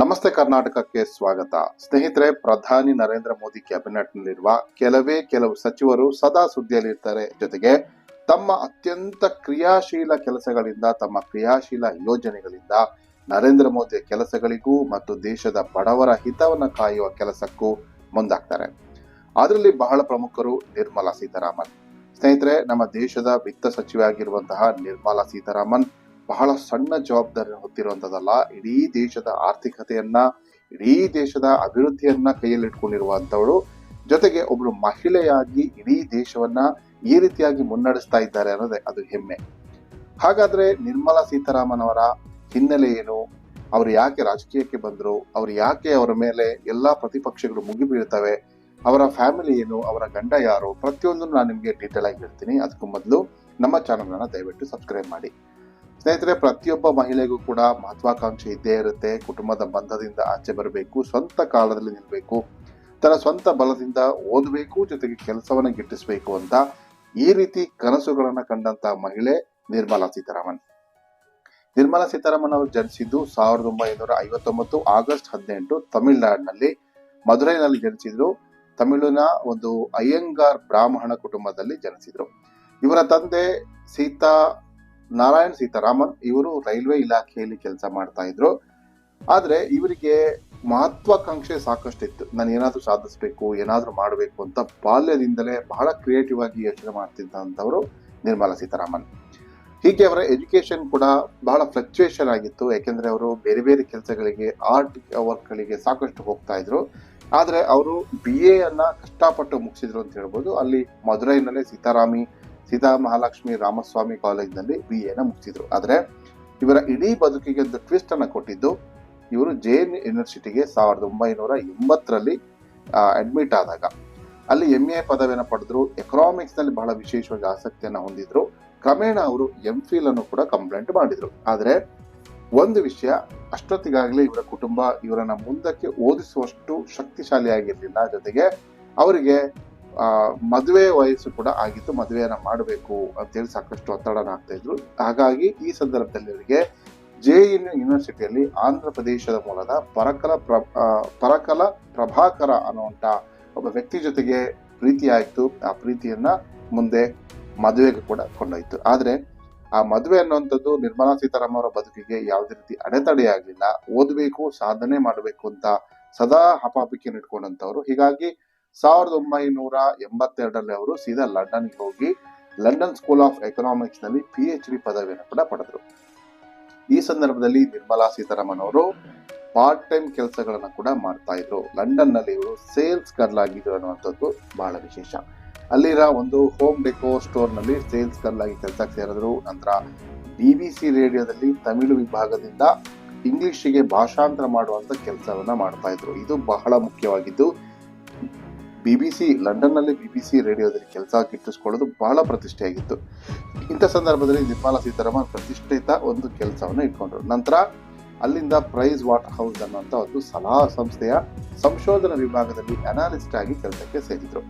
ನಮಸ್ತೆ ಕರ್ನಾಟಕಕ್ಕೆ ಸ್ವಾಗತ. ಸ್ನೇಹಿತರೆ, ಪ್ರಧಾನಿ ನರೇಂದ್ರ ಮೋದಿ ಕ್ಯಾಬಿನೆಟ್ನಲ್ಲಿರುವ ಕೆಲವೇ ಕೆಲವು ಸಚಿವರು ಸದಾ ಸುದ್ದಿಯಲ್ಲಿರ್ತಾರೆ. ಜೊತೆಗೆ ತಮ್ಮ ಅತ್ಯಂತ ಕ್ರಿಯಾಶೀಲ ಕೆಲಸಗಳಿಂದ, ತಮ್ಮ ಕ್ರಿಯಾಶೀಲ ಯೋಜನೆಗಳಿಂದ ನರೇಂದ್ರ ಮೋದಿಯ ಕೆಲಸಗಳಿಗೂ ಮತ್ತು ದೇಶದ ಬಡವರ ಹಿತವನ್ನು ಕಾಯುವ ಕೆಲಸಕ್ಕೂ ಮುಂದಾಗ್ತಾರೆ. ಅದರಲ್ಲಿ ಬಹಳ ಪ್ರಮುಖರು ನಿರ್ಮಲಾ ಸೀತಾರಾಮನ್. ಸ್ನೇಹಿತರೆ, ನಮ್ಮ ದೇಶದ ವಿತ್ತ ಸಚಿವೆ ಆಗಿರುವಂತಹ ನಿರ್ಮಲಾ ಸೀತಾರಾಮನ್ ಬಹಳ ಸಣ್ಣ ಜವಾಬ್ದಾರಿ ಹೊತ್ತಿರುವಂತದಲ್ಲ ಇಡೀ ದೇಶದ ಆರ್ಥಿಕತೆಯನ್ನ, ಇಡೀ ದೇಶದ ಅಭಿವೃದ್ಧಿಯನ್ನ ಕೈಯಲ್ಲಿಟ್ಕೊಂಡಿರುವಂತವಳು ಜೊತೆಗೆ ಒಬ್ರು ಮಹಿಳೆಯಾಗಿ ಇಡೀ ದೇಶವನ್ನ ಈ ರೀತಿಯಾಗಿ ಮುನ್ನಡೆಸ್ತಾ ಇದ್ದಾರೆ ಅನ್ನೋದೇ ಅದು ಹೆಮ್ಮೆ. ಹಾಗಾದ್ರೆ ನಿರ್ಮಲಾ ಸೀತಾರಾಮನ್ ಅವರ ಹಿನ್ನೆಲೆ ಏನು? ಅವರು ಯಾಕೆ ರಾಜಕೀಯಕ್ಕೆ ಬಂದರು? ಅವ್ರು ಯಾಕೆ ಅವರ ಮೇಲೆ ಎಲ್ಲಾ ಪ್ರತಿಪಕ್ಷಗಳು ಮುಗಿಬೀಳ್ತವೆ ಅವರ ಫ್ಯಾಮಿಲಿ ಏನು? ಅವರ ಗಂಡ ಯಾರು? ಪ್ರತಿಯೊಂದನ್ನು ನಾನು ನಿಮಗೆ ಡೀಟೇಲ್ ಆಗಿ ಹೇಳ್ತೀನಿ. ಅದಕ್ಕೂ ಮೊದಲು ನಮ್ಮ ಚಾನಲ್ ಅನ್ನ ದಯವಿಟ್ಟು ಸಬ್ಸ್ಕ್ರೈಬ್ ಮಾಡಿ. ಸ್ನೇಹಿತರೆ, ಪ್ರತಿಯೊಬ್ಬ ಮಹಿಳೆಗೂ ಕೂಡ ಮಹತ್ವಾಕಾಂಕ್ಷೆ ಇದ್ದೇ ಇರುತ್ತೆ. ಕುಟುಂಬದ ಬಂಧದಿಂದ ಆಚೆ ಬರಬೇಕು, ಸ್ವಂತ ಕಾಲದಲ್ಲಿ ನಿಲ್ಬೇಕು, ತನ್ನ ಸ್ವಂತ ಬಲದಿಂದ ಓದಬೇಕು, ಜೊತೆಗೆ ಕೆಲಸವನ್ನ ಗಿಟ್ಟಿಸಬೇಕು ಅಂತ ಈ ರೀತಿ ಕನಸುಗಳನ್ನು ಕಂಡಂತ ಮಹಿಳೆ ನಿರ್ಮಲಾ ಸೀತಾರಾಮನ್. ನಿರ್ಮಲಾ ಸೀತಾರಾಮನ್ ಅವರು ಜನಿಸಿದ್ದು ಸಾವಿರದ ಒಂಬೈನೂರ ಐವತ್ತೊಂಬತ್ತು ಆಗಸ್ಟ್ ಹದಿನೆಂಟು ತಮಿಳುನಾಡಿನಲ್ಲಿ. ಮಧುರೈನಲ್ಲಿ ಜನಿಸಿದ್ರು. ತಮಿಳಿನ ಒಂದು ಅಯ್ಯಂಗಾರ್ ಬ್ರಾಹ್ಮಣ ಕುಟುಂಬದಲ್ಲಿ ಜನಿಸಿದ್ರು. ಇವರ ತಂದೆ ಸೀತಾ ನಾರಾಯಣ್ ಸೀತಾರಾಮನ್ ಇವರು ರೈಲ್ವೆ ಇಲಾಖೆಯಲ್ಲಿ ಕೆಲಸ ಮಾಡ್ತಾ ಇದ್ರು. ಆದ್ರೆ ಇವರಿಗೆ ಮಹತ್ವಾಕಾಂಕ್ಷೆ ಸಾಕಷ್ಟಿತ್ತು. ನಾನು ಏನಾದರೂ ಸಾಧಿಸ್ಬೇಕು, ಏನಾದರೂ ಮಾಡಬೇಕು ಅಂತ ಬಾಲ್ಯದಿಂದಲೇ ಬಹಳ ಕ್ರಿಯೇಟಿವ್ ಆಗಿ ಯೋಚನೆ ಮಾಡ್ತಿದ್ದಂಥವರು ನಿರ್ಮಲಾ ಸೀತಾರಾಮನ್. ಹೀಗೆ ಅವರ ಎಜುಕೇಶನ್ ಕೂಡ ಬಹಳ ಫ್ಲಕ್ಚುಯೇಷನ್ ಆಗಿತ್ತು. ಯಾಕೆಂದ್ರೆ ಅವರು ಬೇರೆ ಬೇರೆ ಕೆಲಸಗಳಿಗೆ ಆರ್ಟ್ ವರ್ಕ್ಗಳಿಗೆ ಸಾಕಷ್ಟು ಹೋಗ್ತಾ ಇದ್ರು. ಆದ್ರೆ ಅವರು ಬಿ ಎ ಅನ್ನ ಕಷ್ಟಪಟ್ಟು ಮುಗಿಸಿದ್ರು ಅಂತ ಹೇಳ್ಬೋದು. ಅಲ್ಲಿ ಮಧುರೈನಲ್ಲೇ ಸೀತಾರಾಮಿ ಸೀತಾ ಮಹಾಲಕ್ಷ್ಮಿ ರಾಮಸ್ವಾಮಿ ಕಾಲೇಜ್ನಲ್ಲಿ ಬಿ ಎನ ಮುಗಿಸಿದ್ರು. ಆದರೆ ಇವರ ಇಡೀ ಬದುಕಿಗೆ ಒಂದು ಟ್ವಿಸ್ಟ್ ಅನ್ನ ಕೊಟ್ಟಿದ್ದು, ಇವರು ಜೈನ್ ಯೂನಿವರ್ಸಿಟಿಗೆ ಸಾವಿರದ ಒಂಬೈನೂರ ಎಂಬತ್ತರಲ್ಲಿ ಅಡ್ಮಿಟ್ ಆದಾಗ. ಅಲ್ಲಿ ಎಂ ಎ ಪದವಿಯನ್ನು ಪಡೆದ್ರು ಎಕನಾಮಿಕ್ಸ್ನಲ್ಲಿ ಬಹಳ ವಿಶೇಷವಾಗಿ ಆಸಕ್ತಿಯನ್ನು ಹೊಂದಿದ್ರು. ಕ್ರಮೇಣ ಅವರು ಎಂ ಫಿಲ್ ಅನ್ನು ಕೂಡ ಕಂಪ್ಲೇಂಟ್ ಮಾಡಿದ್ರು. ಆದರೆ ಒಂದು ವಿಷಯ, ಅಷ್ಟೊತ್ತಿಗಾಗಲೇ ಇವರ ಕುಟುಂಬ ಇವರನ್ನ ಮುಂದಕ್ಕೆ ಓದಿಸುವಷ್ಟು ಶಕ್ತಿಶಾಲಿಯಾಗಿರ್ಲಿಲ್ಲ. ಜೊತೆಗೆ ಅವರಿಗೆ ಮದುವೆ ವಯಸ್ಸು ಕೂಡ ಆಗಿತ್ತು, ಮದುವೆಯನ್ನ ಮಾಡಬೇಕು ಅಂತೇಳಿ ಸಾಕಷ್ಟು ಒತ್ತಡನ ಆಗ್ತಾ ಇದ್ರು. ಹಾಗಾಗಿ ಈ ಸಂದರ್ಭದಲ್ಲಿ ಅವರಿಗೆ ಜೆ ಎನ್ ಯೂನಿವರ್ಸಿಟಿಯಲ್ಲಿ ಆಂಧ್ರ ಪ್ರದೇಶದ ಮೂಲದ ಪರಕಲ ಪ್ರ ಪರಕಲ ಪ್ರಭಾಕರ ಅನ್ನುವಂತ ಒಬ್ಬ ವ್ಯಕ್ತಿ ಜೊತೆಗೆ ಪ್ರೀತಿ ಆಯ್ತು ಆ ಪ್ರೀತಿಯನ್ನ ಮುಂದೆ ಮದುವೆಗೆ ಕೂಡ ಕೊಂಡೊಯ್ತು. ಆದ್ರೆ ಆ ಮದುವೆ ಅನ್ನುವಂಥದ್ದು ನಿರ್ಮಲಾ ಸೀತಾರಾಮನ್ ಅವರ ಬದುಕಿಗೆ ಯಾವುದೇ ರೀತಿ ಅಡೆತಡೆ ಆಗ್ಲಿಲ್ಲ. ಓದಬೇಕು, ಸಾಧನೆ ಮಾಡಬೇಕು ಅಂತ ಸದಾ ಹಪಾಪಿಕೆ ಇಟ್ಕೊಂಡಂಥವ್ರು ಹೀಗಾಗಿ ಸಾವಿರದ ಒಂಬೈನೂರ ಎಂಬತ್ತೆರಡರಲ್ಲಿ ಅವರು ಸೀದಾ ಲಂಡನ್ಗೆ ಹೋಗಿ ಲಂಡನ್ ಸ್ಕೂಲ್ ಆಫ್ ಎಕನಾಮಿಕ್ಸ್ನಲ್ಲಿ ಪಿ ಎಚ್ ಡಿ ಪದವಿಯನ್ನು ಕೂಡ ಪಡೆದರು. ಈ ಸಂದರ್ಭದಲ್ಲಿ ನಿರ್ಮಲಾ ಸೀತಾರಾಮನ್ ಅವರು ಪಾರ್ಟ್ ಟೈಮ್ ಕೆಲಸಗಳನ್ನು ಕೂಡ ಮಾಡ್ತಾ ಇದ್ರು. ಲಂಡನ್ನಲ್ಲಿ ಇವರು ಸೇಲ್ಸ್ ಗರ್ಲ್ ಆಗಿದ್ರು ಅನ್ನುವಂಥದ್ದು ಬಹಳ ವಿಶೇಷ. ಅಲ್ಲಿರ ಒಂದು ಹೋಮ್ ಡೆಕೋ ಸ್ಟೋರ್ನಲ್ಲಿ ಸೇಲ್ಸ್ ಗರ್ಲ್ ಆಗಿ ಕೆಲಸಕ್ಕೆ ಸೇರಿದ್ರು. ನಂತರ ಬಿ ಬಿ ಸಿ ರೇಡಿಯೋದಲ್ಲಿ ತಮಿಳು ವಿಭಾಗದಿಂದ ಇಂಗ್ಲಿಷಿಗೆ ಭಾಷಾಂತರ ಮಾಡುವಂತ ಕೆಲಸವನ್ನ ಮಾಡ್ತಾ ಇದ್ರು. ಇದು ಬಹಳ ಮುಖ್ಯವಾಗಿದ್ದು ಬಿಬಿಸಿ ಬಿ ಬಿ ಸಿ ರೇಡಿಯೋದಲ್ಲಿ ಕೆಲಸ ಗಿಟ್ಟಿಸ್ಕೊಳ್ಳೋದು ಬಹಳ ಪ್ರತಿಷ್ಠೆಯಾಗಿತ್ತು. ಇಂಥ ಸಂದರ್ಭದಲ್ಲಿ ನಿರ್ಮಲಾ ಸೀತಾರಾಮನ್ ಪ್ರತಿಷ್ಠಿತ ಒಂದು ಕೆಲಸವನ್ನು ಇಟ್ಕೊಂಡ್ರು. ನಂತರ ಅಲ್ಲಿಂದ ಪ್ರೈಸ್ ವಾಟರ್ ಹೌಸ್ ಅನ್ನುವಂಥ ಒಂದು ಸಲಹಾ ಸಂಸ್ಥೆಯ ಸಂಶೋಧನಾ ವಿಭಾಗದಲ್ಲಿ ಅನಾಲಿಸ್ಟ್ ಆಗಿ ಕೆಲಸಕ್ಕೆ ಸೇರಿದರು.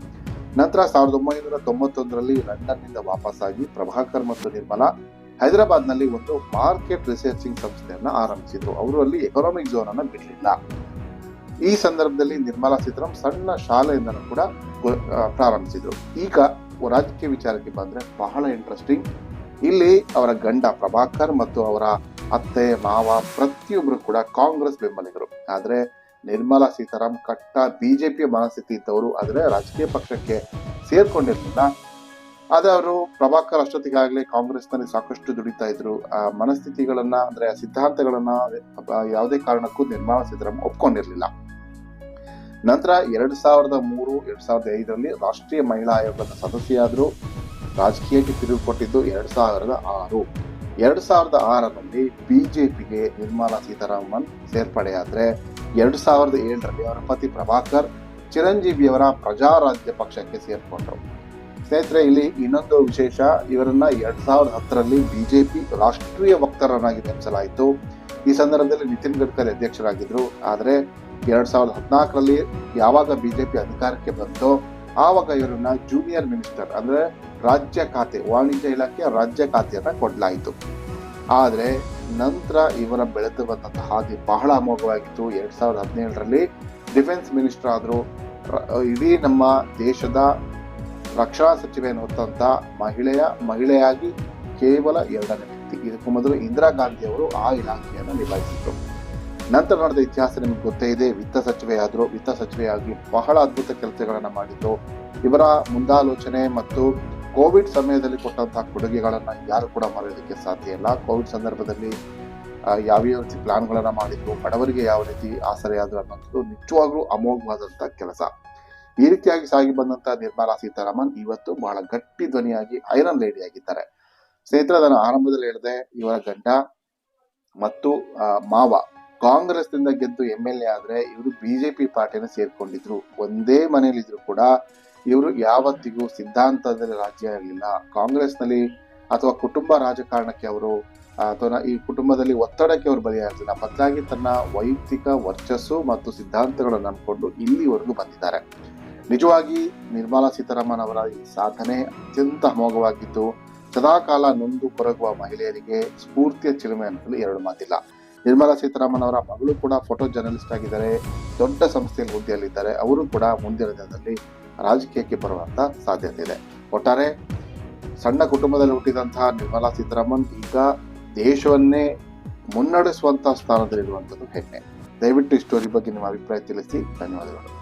ನಂತರ ಸಾವಿರದ ಒಂಬೈನೂರ ತೊಂಬತ್ತೊಂದರಲ್ಲಿ ಲಂಡನ್ನಿಂದ ವಾಪಸ್ಸಾಗಿ ಪ್ರಭಾಕರ್ ಮತ್ತು ನಿರ್ಮಲಾ ಹೈದರಾಬಾದ್ನಲ್ಲಿ ಒಂದು ಮಾರ್ಕೆಟ್ ರಿಸರ್ಚಿಂಗ್ ಸಂಸ್ಥೆಯನ್ನು ಆರಂಭಿಸಿದ್ರು. ಅವರು ಅಲ್ಲಿ ಎಕನಾಮಿಕ್ ಝೋನ್ ಅನ್ನ ಬಿಡಲಿಲ್ಲ. ಈ ಸಂದರ್ಭದಲ್ಲಿ ನಿರ್ಮಲಾ ಸೀತಾರಾಮ್ ಸಣ್ಣ ಶಾಲೆಯಿಂದನೂ ಕೂಡ ಪ್ರಾರಂಭಿಸಿದ್ರು. ಈಗ ರಾಜಕೀಯ ವಿಚಾರಕ್ಕೆ ಬಂದ್ರೆ ಬಹಳ ಇಂಟ್ರೆಸ್ಟಿಂಗ್ ಇಲ್ಲಿ ಅವರ ಗಂಡ ಪ್ರಭಾಕರ್ ಮತ್ತು ಅವರ ಅತ್ತೆ, ಮಾವ ಪ್ರತಿಯೊಬ್ಬರು ಕೂಡ ಕಾಂಗ್ರೆಸ್ ಬೆಂಬಲಿಗರು. ಆದ್ರೆ ನಿರ್ಮಲಾ ಸೀತಾರಾಮ್ ಕಟ್ಟ ಬಿಜೆಪಿಯ ಮನಸ್ಥಿತಿ ಇದ್ದವರು ಆದ್ರೆ ರಾಜಕೀಯ ಪಕ್ಷಕ್ಕೆ ಸೇರ್ಕೊಂಡಿರ್ಲಿಲ್ಲ. ಆದ್ರೆ ಅವರು ಪ್ರಭಾಕರ್ ಅಷ್ಟೊತ್ತಿಗಾಗಲೇ ಕಾಂಗ್ರೆಸ್ನಲ್ಲಿ ಸಾಕಷ್ಟು ದುಡಿತಾ ಇದ್ರು. ಆ ಮನಸ್ಥಿತಿಗಳನ್ನ, ಅಂದ್ರೆ ಸಿದ್ಧಾಂತಗಳನ್ನ ಯಾವುದೇ ಕಾರಣಕ್ಕೂ ನಿರ್ಮಲಾ ಸೀತಾರಾಮ್ ಒಪ್ಕೊಂಡಿರ್ಲಿಲ್ಲ. ನಂತರ ಎರಡ್ ಸಾವಿರದ ಮೂರು, ಎರಡ್ ಸಾವಿರದ ಐದರಲ್ಲಿ ರಾಷ್ಟ್ರೀಯ ಮಹಿಳಾ ಆಯೋಗದ ಸದಸ್ಯೆಯಾದ್ರು ರಾಜಕೀಯಕ್ಕೆ ತಿರುವು ಕೊಟ್ಟಿದ್ದು ಎರಡ್ ಸಾವಿರದ ಆರು. ಎರಡ್ ಸಾವಿರದ ಆರರಲ್ಲಿ ಬಿಜೆಪಿಗೆ ನಿರ್ಮಲಾ ಸೀತಾರಾಮನ್ ಸೇರ್ಪಡೆಯಾದರೆ ಎರಡ್ ಸಾವಿರದ ಏಳರಲ್ಲಿ ಅವರ ಪತಿ ಪ್ರಭಾಕರ್ ಚಿರಂಜೀವಿಯವರ ಪ್ರಜಾರಾಜ್ಯ ಪಕ್ಷಕ್ಕೆ ಸೇರ್ಕೊಂಡ್ರು. ಸ್ನೇಹಿತರೆ, ಇಲ್ಲಿ ಇನ್ನೊಂದು ವಿಶೇಷ, ಇವರನ್ನ ಎರಡ್ ಸಾವಿರದ ಹತ್ತರಲ್ಲಿ ಬಿಜೆಪಿ ರಾಷ್ಟ್ರೀಯ ವಕ್ತಾರನಾಗಿ ನೇಮಿಸಲಾಯಿತು. ಈ ಸಂದರ್ಭದಲ್ಲಿ ನಿತಿನ್ ಗಡ್ಕರಿ ಅಧ್ಯಕ್ಷರಾಗಿದ್ರು. ಆದ್ರೆ ಎರಡ್ ಸಾವಿರದ ಹದಿನಾಲ್ಕರಲ್ಲಿ ಯಾವಾಗ ಬಿಜೆಪಿ ಅಧಿಕಾರಕ್ಕೆ ಬಂತೋ, ಆವಾಗ ಇವರನ್ನ ಜೂನಿಯರ್ ಮಿನಿಸ್ಟರ್ ಅಂದ್ರೆ ರಾಜ್ಯ ಖಾತೆ, ವಾಣಿಜ್ಯ ಇಲಾಖೆ ರಾಜ್ಯ ಖಾತೆಯನ್ನ ಕೊಡಲಾಯಿತು. ಆದ್ರೆ ನಂತರ ಇವರ ಬೆಳೆದು ಬಂದಂತಹ ಹಾದಿ ಬಹಳ ಅಮೋಘವಾಗಿತ್ತು. ಎರಡ್ ಸಾವಿರದ ಹದಿನೇಳರಲ್ಲಿ ಡಿಫೆನ್ಸ್ ಮಿನಿಸ್ಟರ್ ಆದರು ಇಡೀ ನಮ್ಮ ದೇಶದ ರಕ್ಷಣಾ ಸಚಿವೆಯನ್ನು ಹೊತ್ತಂತ ಮಹಿಳೆಯ, ಮಹಿಳೆಯಾಗಿ ಕೇವಲ ಎರಡನೇ ವ್ಯಕ್ತಿ. ಇದಕ್ಕೂ ಮೊದಲು ಇಂದಿರಾ ಗಾಂಧಿಯವರು ಆ ಇಲಾಖೆಯನ್ನು ನಿಭಾಯಿಸಿದ್ರು. ನಂತರ ನಡೆದ ಇತಿಹಾಸ ನಿಮಗೆ ಗೊತ್ತೇ ಇದೆ. ವಿತ್ತ ಸಚಿವೆಯಾದರು ವಿತ್ತ ಸಚಿವೆಯಾಗಿ ಬಹಳ ಅದ್ಭುತ ಕೆಲಸಗಳನ್ನು ಮಾಡಿದ್ರು ಇವರ ಮುಂದಾಲೋಚನೆ ಮತ್ತು ಕೋವಿಡ್ ಸಮಯದಲ್ಲಿ ಕೊಟ್ಟಂತಹ ಕೊಡುಗೆಗಳನ್ನು ಯಾರು ಕೂಡ ಮರೆಯೋದಕ್ಕೆ ಸಾಧ್ಯ ಇಲ್ಲ. ಕೋವಿಡ್ ಸಂದರ್ಭದಲ್ಲಿ ಯಾವ್ಯಾವ ರೀತಿ ಪ್ಲಾನ್ಗಳನ್ನ ಮಾಡಿದ್ರು, ಬಡವರಿಗೆ ಯಾವ ರೀತಿ ಆಸರೆಯಾದರು ಅನ್ನೋದು ನಿಜವಾಗ್ಲೂ ಅಮೋಘವಾದಂತಹ ಕೆಲಸ. ಈ ರೀತಿಯಾಗಿ ಸಾಗಿ ಬಂದಂತ ನಿರ್ಮಲಾ ಸೀತಾರಾಮನ್ ಇವತ್ತು ಬಹಳ ಗಟ್ಟಿ ಧ್ವನಿಯಾಗಿ ಐರನ್ ಲೇಡಿ ಆಗಿದ್ದಾರೆ. ಸ್ನೇಹಿತರೆ ನಾನು ಆರಂಭದಲ್ಲಿ ಹೇಳಿದೆ, ಇವರ ಗಂಡ ಮತ್ತು ಮಾವ ಕಾಂಗ್ರೆಸ್ನಿಂದ ಗೆದ್ದು ಎಂ ಎಲ್ ಎ ಆದ್ರೆ ಇವರು ಬಿಜೆಪಿ ಪಾರ್ಟಿನ ಸೇರ್ಕೊಂಡಿದ್ರು. ಒಂದೇ ಮನೆಯಲ್ಲಿದ್ರು ಕೂಡ ಇವರು ಯಾವತ್ತಿಗೂ ಸಿದ್ಧಾಂತದಲ್ಲಿ ರಾಜ್ಯ ಇರಲಿಲ್ಲ. ಕಾಂಗ್ರೆಸ್ನಲ್ಲಿ ಅಥವಾ ಕುಟುಂಬ ರಾಜಕಾರಣಕ್ಕೆ ಅವರು ಅಥವಾ ಈ ಕುಟುಂಬದಲ್ಲಿ ಒತ್ತಡಕ್ಕೆ ಅವರು ಬಲಿಯಾಗಿಲ್ಲ ಬದಲಾಗಿ ತನ್ನ ವೈಯಕ್ತಿಕ ವರ್ಚಸ್ಸು ಮತ್ತು ಸಿದ್ಧಾಂತಗಳನ್ನು ನಂಬಿಕೊಂಡು ಇಲ್ಲಿವರೆಗೂ ಬಂದಿದ್ದಾರೆ. ನಿಜವಾಗಿ ನಿರ್ಮಲಾ ಸೀತಾರಾಮನ್ ಅವರ ಈ ಸಾಧನೆ ಅತ್ಯಂತ ಅಮೋಘವಾಗಿದ್ದು, ಸದಾಕಾಲ ನೊಂದು ಕೊರಗುವ ಮಹಿಳೆಯರಿಗೆ ಸ್ಫೂರ್ತಿಯ ಚಿಲುಮೆ ಅನ್ನಲು ಎರಡು ಮಾತಿಲ್ಲ. ನಿರ್ಮಲಾ ಸೀತಾರಾಮನ್ ಅವರ ಮಗಳು ಕೂಡ ಫೋಟೋ ಜರ್ನಲಿಸ್ಟ್ ಆಗಿದ್ದಾರೆ. ದೊಡ್ಡ ಸಂಸ್ಥೆಯಲ್ಲಿ ಹುದ್ದೆಯಲ್ಲಿದ್ದಾರೆ. ಅವರು ಕೂಡ ಮುಂದಿನ ದಿನದಲ್ಲಿ ರಾಜಕೀಯಕ್ಕೆ ಬರುವಂತ ಸಾಧ್ಯತೆ ಇದೆ. ಒಟ್ಟಾರೆ ಸಣ್ಣ ಕುಟುಂಬದಲ್ಲಿ ಹುಟ್ಟಿದಂತಹ ನಿರ್ಮಲಾ ಸೀತಾರಾಮನ್ ಈಗ ದೇಶವನ್ನೇ ಮುನ್ನಡೆಸುವಂತಹ ಸ್ಥಾನದಲ್ಲಿರುವಂಥದ್ದು ಹೆಮ್ಮೆ. ದಯವಿಟ್ಟು ಈ ಸ್ಟೋರಿ ಬಗ್ಗೆ ನಿಮ್ಮ ಅಭಿಪ್ರಾಯ ತಿಳಿಸಿ. ಧನ್ಯವಾದಗಳು.